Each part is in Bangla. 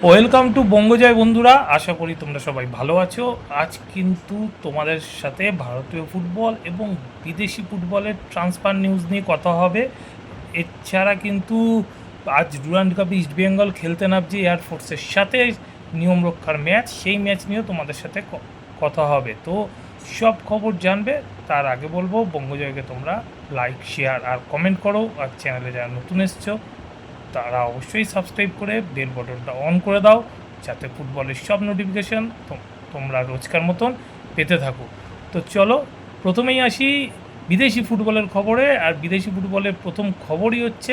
ওয়েলকাম টু বঙ্গজয় বন্ধুরা। আশা করি তোমরা সবাই ভালো আছো। আজ কিন্তু তোমাদের সাথে ভারতীয় ফুটবল এবং বিদেশি ফুটবলের ট্রান্সফার নিউজ নিয়ে কথা হবে। এছাড়া কিন্তু আজ ডুরান্ড কাপে ইস্টবেঙ্গল খেলতে নামছে এয়ারফোর্সের সাথে নিয়ম রক্ষার ম্যাচ সেই ম্যাচ নিয়েও তোমাদের সাথে কথা হবে। তো সব খবর জানবে, তার আগে বলব বঙ্গজয়কে তোমরা লাইক শেয়ার আর কমেন্ট করো। আর চ্যানেলে যারা নতুন এসছো তারা অবশ্যই সাবস্ক্রাইব করে বেল বটনটা অন করে দাও, যাতে ফুটবলের সব নোটিফিকেশান তোমরা রোজকার মতন পেতে থাকো। তো চলো, প্রথমেই আসি বিদেশি ফুটবলের খবরে, আর বিদেশি ফুটবলের প্রথম খবরই হচ্ছে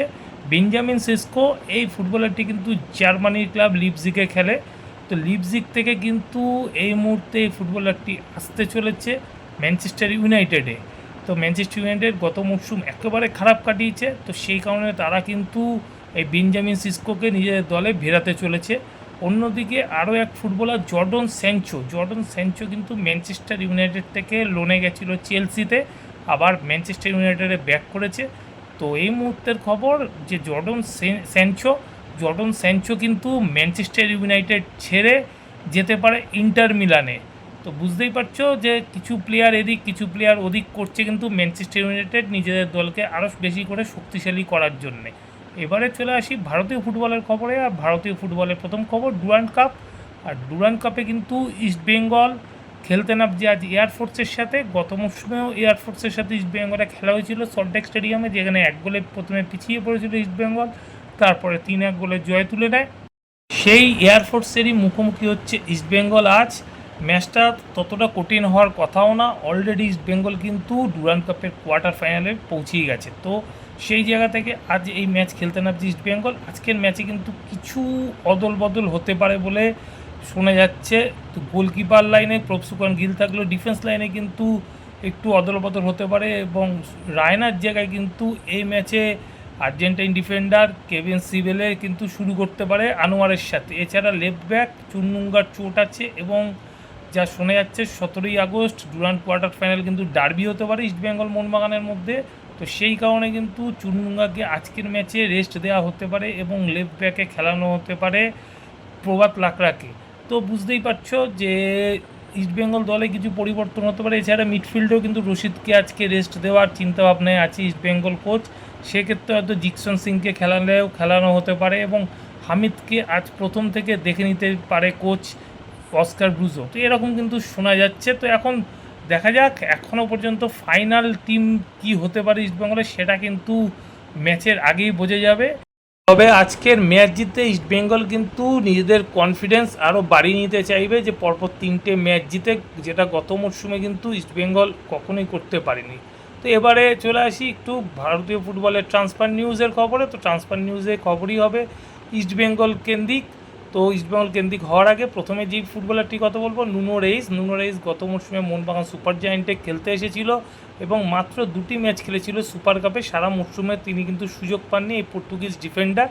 বেঞ্জামিন সিসকো, এই ফুটবলারটি কিন্তু জার্মানির ক্লাব লিপজিকে খেলে। তো লিপজিক থেকে কিন্তু এই মুহূর্তে এই ফুটবলারটি আসতে চলেছে ম্যানচেস্টার ইউনাইটেডে। তো ম্যানচেস্টার ইউনাইটেড গত মরশুম একেবারে খারাপ কাটিয়েছে, তো সেই কারণে তারা কিন্তু এই বেঞ্জামিন সিসকোকে নিজেদের দলে ভেরাতে চলেছে। অন্যদিকে আরও এক footballer, Jordan Sancho Jordan Sancho কিন্তু ম্যানচেস্টার ইউনাইটেড থেকে লোনে গেছিল চেলসিতে, আবার ম্যানচেস্টার ইউনাইটেডে ব্যাক করেছে। তো এই মুহূর্তের খবর যে জর্ডন স্যাঞ্চো জর্ডন স্যাঞ্চো কিন্তু ম্যানচেস্টার ইউনাইটেড ছেড়ে যেতে পারে ইন্টার মিলানে। তো বুঝতেই পারছ যে কিছু প্লেয়ার এদিক, কিছু প্লেয়ার ওদিক করছে কিন্তু ম্যানচেস্টার ইউনাইটেড নিজেদের দলকে আরও বেশি করে শক্তিশালী করার জন্যে। এবারে চলে আসি ভারতীয় ফুটবলের খবরে, আর ভারতীয় ফুটবলের প্রথম খবর, ডুরান্ড কাপ। আর ডুরান্ড কাপে কিন্তু ইস্ট বেঙ্গল খেলতে নামছে আজ এয়ারফোর্সের সাথে। গত মরশুমেও এয়ারফোর্সের সাথে ইস্ট বেঙ্গলে খেলা হয়েছিল সল্টেক স্টেডিয়ামে যেখানে এক গোলে প্রথমে পিছিয়ে পড়েছিল ইস্ট বেঙ্গল, তারপরে তিন এক গোলে জয় তুলে নেয়। সেই এয়ারফোর্সেরই মুখোমুখি হচ্ছে ইস্টবেঙ্গল আজ। ম্যাচটা ততটা কঠিন হওয়ার কথাও না অলরেডি ইস্টবেঙ্গল কিন্তু ডুরান্ড কাপের কোয়ার্টার ফাইনালে পৌঁছেই গেছে। তো সেই জায়গা থেকে আজ এই ম্যাচ খেলতে নামছে ইস্টবেঙ্গল আজকের ম্যাচে কিন্তু কিছু অদল বদল হতে পারে বলে শোনা যাচ্ছে। তো গোলকিপার লাইনে প্রফসুকন গিল থাকলেও ডিফেন্স লাইনে কিন্তু একটু অদল বদল হতে পারে এবং রায়নার জায়গায় কিন্তু এই ম্যাচে আর্জেন্টাইন ডিফেন্ডার কেভিন সিবেলে কিন্তু শুরু করতে পারে আনোয়ারের সাথে। এছাড়া লেফট ব্যাক চুন্নুঙ্গার চোট আছে এবং যা শোনা যাচ্ছে সতেরোই আগস্ট ডুরান্ড কোয়ার্টার ফাইনাল কিন্তু ডার্বি হতে পারে ইস্টবেঙ্গল মোহনবাগানের মধ্যে। তো সেই কারণে কিন্তু চুন্নুঙ্গাকে আজকের ম্যাচে রেস্ট দেওয়া হতে পারে এবং লেফট ব্যাকে খেলানো হতে পারে প্রভাত লাকড়াকে। তো বুঝতেই পারছ যে ইস্টবেঙ্গল দলে কিছু পরিবর্তন হতে পারে, এছাড়া মিডফিল্ডেও কিন্তু রশিদকে আজকে রেস্ট দেওয়ার চিন্তাভাবনায় আছে ইস্টবেঙ্গল কোচ সেক্ষেত্রে হয়তো জিকসন সিংকে খেলালেও খেলানো হতে পারে এবং হামিদকে আজ প্রথম থেকে দেখে নিতে পারে কোচ অস্কার ব্রুজো। তো এরকম কিন্তু শোনা যাচ্ছে। তো এখন দেখা যাক এখনও পর্যন্ত ফাইনাল টিম কি হতে পারে ইস্টবেঙ্গলের সেটা কিন্তু ম্যাচের আগেই বোঝা যাবে। তবে আজকের ম্যাচ জিতে ইস্টবেঙ্গল কিন্তু নিজেদের কনফিডেন্স আরও বাড়িয়ে নিতে চাইবে যে, পরপর তিনটে ম্যাচ জিতে যেটা গত মরশুমে কিন্তু ইস্টবেঙ্গল কখনোই করতে পারেনি। তো এবারে চলে আসি একটু ভারতীয় ফুটবলের ট্রান্সফার নিউজের খবরে। তো ট্রান্সফার নিউজে খবরই হবে ইস্টবেঙ্গল কেন্দ্রিক। তো ইস্টবেঙ্গল কেন্দ্রিক হওয়ার আগে প্রথমে যেই ফুটবলারটি কথা বলব, নুনো রেইস। নুনো রেইস গত মরশুমে মোহনবাগান সুপার জায়েন্টে খেলতে এসেছিল এবং মাত্র দুটি ম্যাচ খেলেছিল সুপার কাপে। সারা মরশুমে তিনি কিন্তু সুযোগ পাননি, এই পর্তুগিজ ডিফেন্ডার।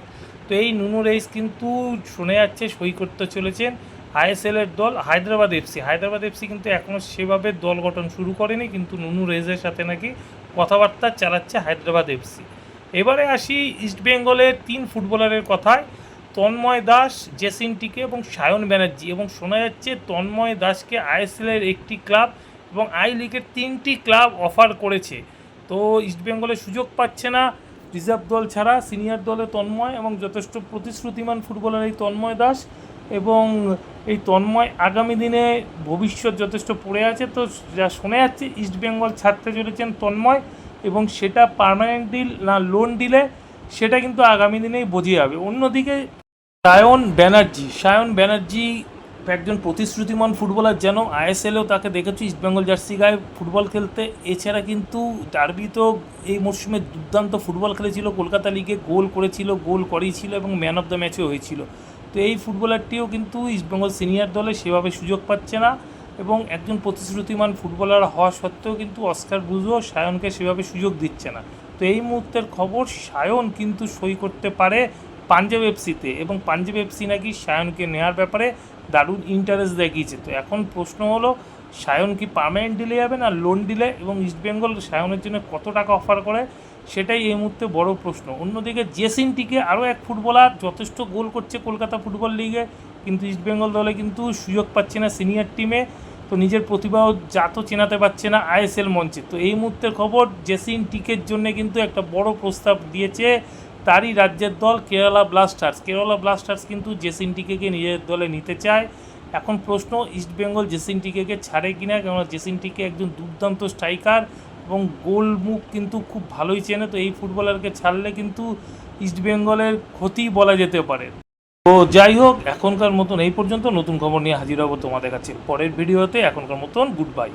তো এই নুনো রেইস কিন্তু শোনা যাচ্ছে, সই করতে চলেছেন আইএসএল এর দল হায়দ্রাবাদ এফসি হায়দ্রাবাদ এফসি কিন্তু এখনও সেভাবে দল গঠন শুরু করেনি, কিন্তু নুনু রেইসের সাথে নাকি কথাবার্তা চালাচ্ছে হায়দ্রাবাদ এফসি এবারে আসি ইস্টবেঙ্গলের তিন ফুটবলারের কথায়। তন্ময় দাস, জেসিন টিকে এবং সায়ন ব্যানার্জি। এবং শোনা যাচ্ছে, তন্ময় দাসকে আইএসএলের একটি ক্লাব এবং আই লিগের তিনটি ক্লাব অফার করেছে। তো ইস্টবেঙ্গলে সুযোগ পাচ্ছে না রিজার্ভ দল ছাড়া, সিনিয়র দলে তন্ময় এবং যথেষ্ট প্রতিশ্রুতিমান ফুটবলার এই তন্ময় দাস। এবং এই তন্ময় আগামী দিনে ভবিষ্যৎ যথেষ্ট পড়ে আছে। তো যা শোনা যাচ্ছে ইস্টবেঙ্গল ছাড়তে চলেছেন তন্ময় এবং সেটা পার্মানেন্ট ডিল না লোন ডিলে সেটা কিন্তু আগামী দিনেই বোঝে যাবে। অন্যদিকে সায়ন ব্যানার্জি। সায়ন ব্যানার্জি একজন প্রতিশ্রুতিমান ফুটবলার যেন আইএসএলেও তাকে দেখেছি ইস্টবেঙ্গল জার্সি গায়ে ফুটবল খেলতে। এছাড়া কিন্তু ডার্বিতেও এই মরশুমে দুর্দান্ত ফুটবল খেলেছিল, কলকাতা লিগে গোল করেছিল, গোল করিয়েছিল এবং ম্যান অফ দ্য ম্যাচও হয়েছিল। তো এই ফুটবলারটিও কিন্তু ইস্টবেঙ্গল সিনিয়র দলে সেভাবে সুযোগ পাচ্ছে না এবং একজন প্রতিশ্রুতিমান ফুটবলার হওয়া সত্ত্বেও কিন্তু অস্কার ব্রুজো সায়নকে সেভাবে সুযোগ দিচ্ছে না। তো এই মুহূর্তের খবর সায়ন কিন্তু সই করতে পারে পাঞ্জাব এফসিতে এবং পাঞ্জাব এফসি নাকি সায়নকে নেওয়ার ব্যাপারে দারুণ ইন্টারেস্ট দেখিয়েছে। তো এখন প্রশ্ন হলো, সায়ন কি পার্মানেন্ট ডিলে যাবে না লোন ডিলে এবং ইস্টবেঙ্গল সায়নের জন্য কত টাকা অফার করে? সেটাই এই মুহূর্তে বড় প্রশ্ন। অন্যদিকে জেসিনটিকে আরও এক ফুটবলার যথেষ্ট গোল করছে কলকাতা ফুটবল লিগে কিন্তু ইস্টবেঙ্গল দলে কিন্তু সুযোগ পাচ্ছে না সিনিয়র টিমে তো নিজের প্রতিভাও জাত চেনাতে পারছে না আইএসএল মঞ্চে। তো এই মুহূর্তের খবর জেসিন টিকের জন্য কিন্তু একটা বড় প্রস্তাব দিয়েছে তারই রাজ্যের দল কেরালা ব্লাস্টার্স। কেরালা ব্লাস্টার্স কিন্তু জেসিন টিকেকে নিজের দলে নিতে চায়। এখন প্রশ্ন ইস্টবেঙ্গল জেসিন টিকেকে ছাড়ে কিনা? কেননা জেসিন টিকে একজন দুর্দান্ত স্ট্রাইকার এবং গোলমুখ কিন্তু খুব ভালোই চেনে, তো এই ফুটবলারকে ছাড়লে কিন্তু ইস্টবেঙ্গলের ক্ষতি বলা যেতে পারে। তো যাই হোক, এখনকার মতন এই পর্যন্ত। নতুন খবর নিয়ে হাজির হব তোমাদের কাছে পরের ভিডিওতে। এখনকার মতন গুড বাই।